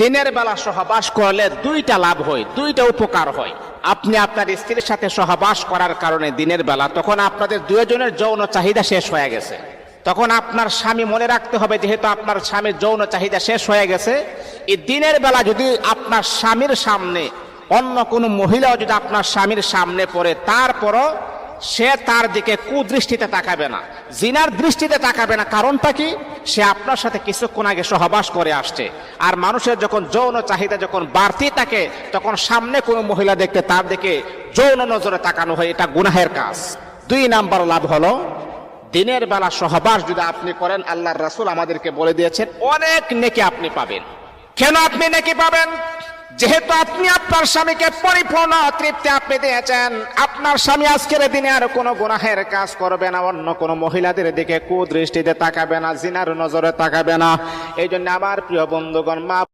দিনের বেলা সহবাস করলে দুইটা লাভ হয়, দুইটা উপকার হয়। আপনি আপনার স্ত্রীর সাথে সহবাস করার কারণে দিনের বেলা তখন আপনাদের দুজনের যৌন চাহিদা শেষ হয়ে গেছে। তখন আপনার স্বামী মনে রাখতে হবে, যেহেতু আপনার স্বামীর যৌন চাহিদা শেষ হয়ে গেছে, এই দিনের বেলা যদি আপনার স্বামীর সামনে অন্য কোনো মহিলাও যদি আপনার স্বামীর সামনে পড়ে, তারপরও সে তার দিকে কুদৃষ্টিতে তাকাবে না। জিনার দৃষ্টিতে তাকাবে না। কারণটা কি? সে আপনার সাথে কিছুক্ষণ আগে সহবাস করে আসছে। আর মানুষের যখন যৌন চাহিদা যখন বাড়তি থাকে, তখন সামনে কোনো মহিলা দেখতে তার দিকে যৌন নজরে তাকানো হয়। এটা গুনাহের কাজ। দুই নাম্বার লাভ হলো, দিনের বেলা সহবাস যদি আপনি করেন, আল্লাহর রাসূল আমাদেরকে বলে দিয়েছেন, অনেক নেকি আপনি পাবেন। কেন আপনি নেকি পাবেন? যেহেতু আপনি আপনার স্বামীকে পরিপূর্ণ তৃপ্তি আপনি দিয়েছেন, আপনার স্বামী আজকের দিনে আর কোনো গুনাহের কাজ করবে না, অন্য কোনো মহিলাদের দিকে কুদৃষ্টিতে তাকাবে না, জিনার নজরে তাকাবে না। এই জন্য আমার প্রিয় বন্ধুগণ, মা